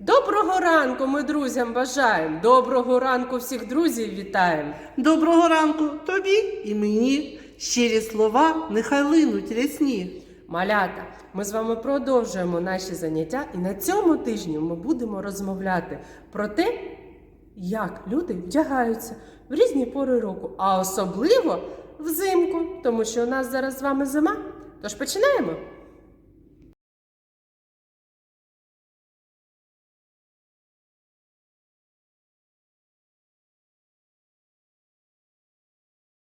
Доброго ранку ми друзям бажаємо. Доброго ранку всіх друзів вітаємо. Доброго ранку тобі і мені. Щирі слова нехай линуть рясні. Малята, ми з вами продовжуємо наші заняття, і на цьому тижні ми будемо розмовляти про те, як люди вдягаються в різні пори року, а особливо взимку, тому що у нас зараз з вами зима. Тож починаємо.